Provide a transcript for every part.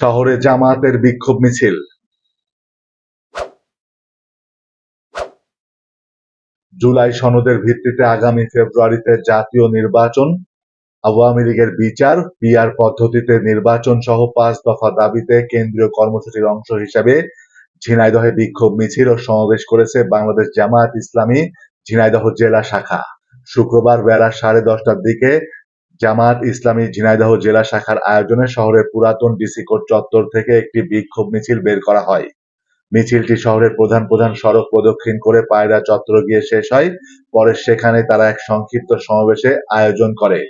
শহরে জামায়াতের বিক্ষোভ মিছিল। জুলাই সনদের ভিত্তিতে আগামী ফেব্রুয়ারিতে জাতীয় নির্বাচন, আওয়ামী লীগের বিচার, পিআর পদ্ধতিতে নির্বাচন সহ পাঁচ দফা দাবিতে কেন্দ্রীয় কর্মসূচির অংশ হিসেবে ঝিনাইদহে বিক্ষোভ মিছিল ও সমাবেশ করেছে বাংলাদেশ জামায়াত ইসলামী ঝিনাইদহ জেলা শাখা। শুক্রবার বেলা সাড়ে দশটার দিকে জামায়াত ইসলামী ঝিনাইদহ জেলা শাখার আয়োজনে শহরের পুরাতন ডিসি কোর্ট চত্বর থেকে একটি বিক্ষোভ মিছিল বের করা হয়। মিছিলটি শহরের প্রধান প্রধান সড়ক প্রদক্ষিণ করে পায়রা চত্বর গিয়ে শেষ হয়। পরে সেখানে তারা এক সংক্ষিপ্ত সমাবেশে আয়োজন করে।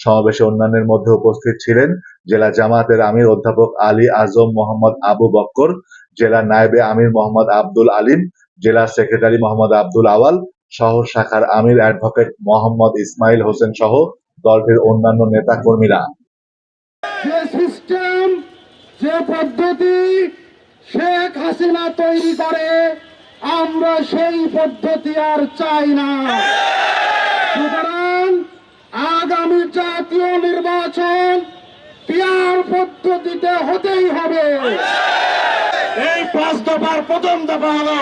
সমাবেশে অন্যান্যের মধ্যে উপস্থিত ছিলেন জেলা জামাতের আমির অধ্যাপক আলী আজম মোহাম্মদ আবু বক্কর, জেলা নায়েবে আমির মোহাম্মদ আব্দুল আলিম, জেলা সেক্রেটারি মোহাম্মদ আব্দুল আওয়াল, শহর শাখার আমির অ্যাডভোকেট মোহাম্মদ ইসমাইল হোসেন সহ দলটির অন্যান্য নেতা কর্মীরা যে সিস্টেম যে পদ্ধতি শেখ হাসিনা তৈরি করে আমরা সেই পদ্ধতি আর চাই না। সুতরাং আগামী জাতীয় নির্বাচন পিয়ার পদ্ধতিতে হতেই হবে। এই পাঁচ দফার প্রথম দফা হলো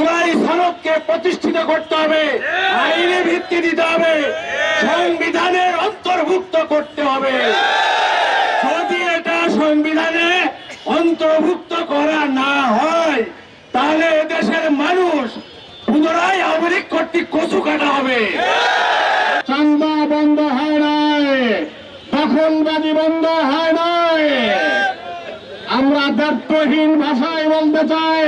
জুলাই সনদকে প্রতিষ্ঠিত করতে হবে, আইনে ভিত্তি দিতে হবে, সংবিধানের অন্তর্ভুক্ত করতে হবে। যদি এটা সংবিধানে অন্তর্ভুক্ত করা না হয়, তাহলে দেশের মানুষ পুনরায় আমেরিক কর্তৃক কচু কাটা হবে। চান্দা বন্ধ হয় নাই, দখলবাজি বন্ধ আমরা ব্যর্থহীন ভাষায় বলতে চাই।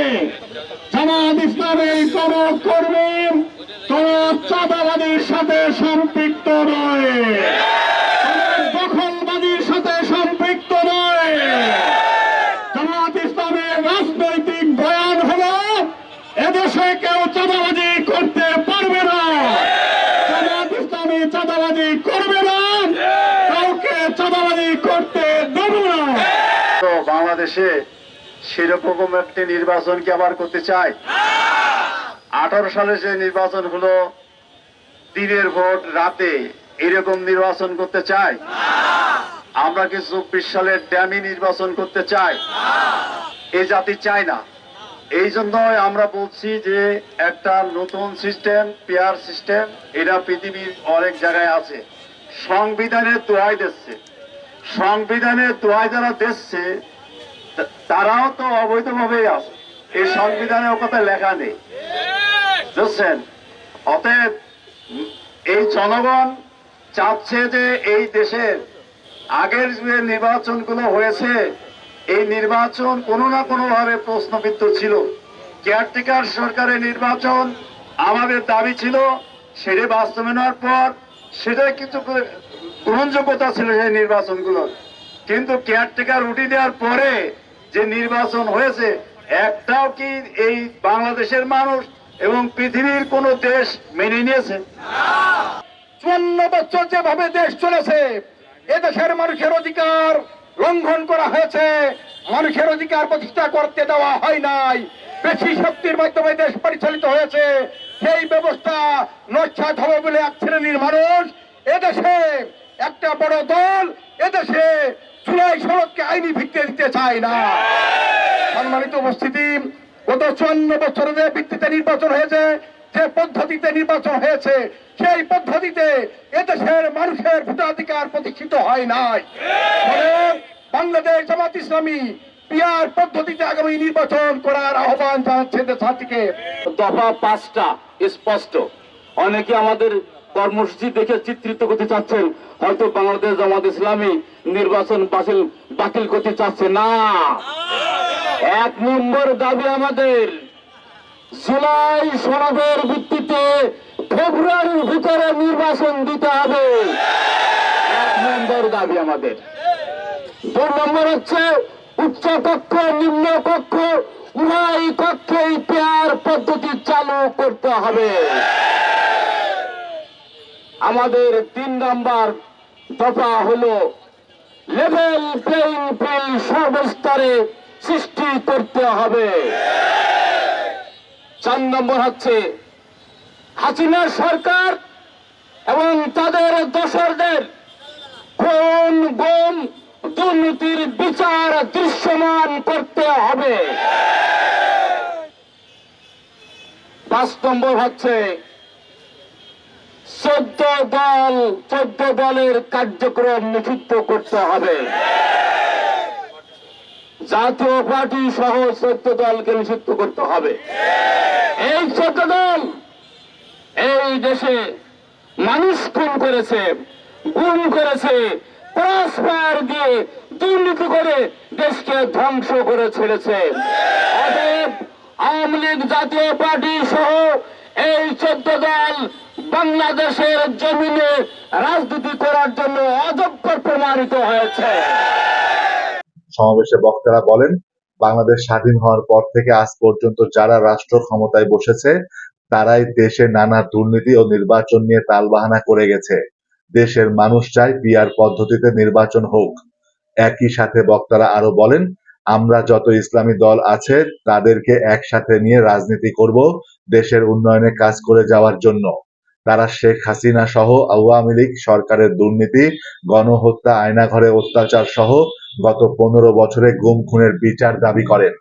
জামাত ইসলামের কোন কর্মী কোন চাঁদাবাদীর সাথে সম্পৃক্ত নয়। দখলবাদীর সাথে সম্পৃক্ত নয়। জামাত ইসলামের রাজনৈতিক বয়ান হলো, এদেশে কেউ চাঁদাবাজি করতে পারবে না। জামাত ইসলামী চাঁদাবাজি করবে না। কাউকে চাঁদাবাজি করতে বাংলাদেশে সেরকম একটি নির্বাচন কি আবার করতে চায়? আঠারো সালে যে নির্বাচন হলো, দিনের ভোট রাতে এরকম নির্বাচন করতে চাই আমরা কি চব্বিশ সালের ড্যামি নির্বাচন করতে চাই? এই জাতি চায় না। এই জন্যই আমরা বলছি যে একটা নতুন সিস্টেম, পেয়ার সিস্টেম, এটা পৃথিবীর অনেক জায়গায় আছে। সংবিধানের দোয়াই দিচ্ছে। সংবিধানের দোয়াই যারা দিচ্ছে তারাও তো অবৈধভাবেই আছে এই সংবিধানে ও কথা লেখা নেই। বুঝছেন? অতএব এই জনগণ চাচ্ছে যে এই দেশের আগের যে নির্বাচনগুলো হয়েছে, এই নির্বাচন কোনো না কোনো ভাবে প্রশ্নবিদ্ধ ছিল। কেয়ারটেকার সরকারের নির্বাচন আমাদের দাবি ছিল, সেটা বাস্তবায়নের পর সেটা কিন্তু গ্রহণযোগ্যতা ছিল সেই নির্বাচনগুলোর। কিন্তু কেয়ারটেকার উঠে দেওয়ার পরে যে নির্বাচন হয়েছে, একটাও কি এই বাংলাদেশের মানুষ এবং পৃথিবীর কোন দেশ মেনে নিয়েছে? চুয়ান্ন বছর যেভাবে দেশ চলেছে, এদেশের মানুষের অধিকার লঙ্ঘন করা হয়েছে, মানুষের অধিকার প্রতিষ্ঠা করতে দেওয়া হয় নাই। বেশি শক্তির মাধ্যমে দেশ পরিচালিত হয়েছে, সেই ব্যবস্থা নস্বাত হবে বলে এক শ্রেণির মানুষ, এদেশে একটা বড় দল, এদেশে জুলাই সড়ককে আইনি ভিত্তি দিতে চায় না। সম্মানিত উপস্থিতি, গত চুয়ান্ন বছরের যে ভিত্তিতে নির্বাচন হয়েছে, যে পদ্ধতিতে নির্বাচন হয়েছে, সেই পদ্ধতিতে এদেশের মানুষের ভোটাধিকার প্রতিষ্ঠিত হয় নাই। বাংলাদেশ জামাত ইসলামী পিয়ার পদ্ধতিতে আগামী নির্বাচন করার আহ্বান জানাচ্ছে দফা পাঁচটা স্পষ্ট। অনেকে আমাদের কর্মসূচি দেখে চিত্রিত করতে চাচ্ছেন। হয়তো বাংলাদেশ জামাত ইসলামী নির্বাচন বাতিল বাতিল করতে চাচ্ছে না। এক নম্বর দাবি আমাদের, জুলাই সনদের ভিত্তিতে ফেব্রুয়ারির ভিতরে নির্বাচন দিতে হবে। এক নম্বর দাবি আমাদের। দুই নম্বর হচ্ছে, উচ্চ কক্ষ, নিম্ন কক্ষ, উভয় কক্ষেই পেয়ার পদ্ধতি চালু করতে হবে। আমাদের তিন নম্বর দফা হলো লেভেল প্লেইং ফিল্ড সর্বস্তরে সৃষ্টি করতে হবে। চার নম্বর হচ্ছে হাসিনা সরকার এবং তাদের দোসরদের খুন, গুম, দুর্নীতির বিচার দৃশ্যমান করতে হবে। পাঁচ নম্বর হচ্ছে দল, চোদ্দ দলের কার্যক্রম নিষিদ্ধ করতে হবে। জাতীয় পার্টি সহ চোদ্দ দলকে নিষিদ্ধ করতে হবে। এই চোদ্দ দল এই দেশে মানুষ খুন করেছে, গুম করেছে ক্রসফায়ার দিয়ে দুর্নীতি করে দেশকে ধ্বংস করে ছেড়েছে। অতএব আওয়ামী লীগ, জাতীয় পার্টি সহ এই চোদ্দ দল বাংলাদেশের জমিনে রাজনীতি করার জন্য অযোগ্য প্রমাণিত হয়েছে। সমাবেশে বক্তারা বলেন, বাংলাদেশ স্বাধীন হওয়ার পর থেকে আজ পর্যন্ত যারা রাষ্ট্র ক্ষমতায় বসেছে, তারাই দেশে নানা দুর্নীতি ও নির্বাচন নিয়ে তালবাহানা করে গেছে। দেশের মানুষ চায় পিআর পদ্ধতিতে নির্বাচন হোক। একই সাথে বক্তারা আরও বলেন আমরা যত ইসলামী দল আছে, তাদেরকে একসাথে নিয়ে রাজনীতি করব দেশের উন্নয়নে কাজ করে যাওয়ার জন্য। তারা শেখ হাসিনা সহ আওয়ামী লীগ সরকারের দুর্নীতি, গণহত্যা, আয়নাঘরে অত্যাচার সহ গত পনেরো বছরে গুম খুনের বিচার দাবি করেন।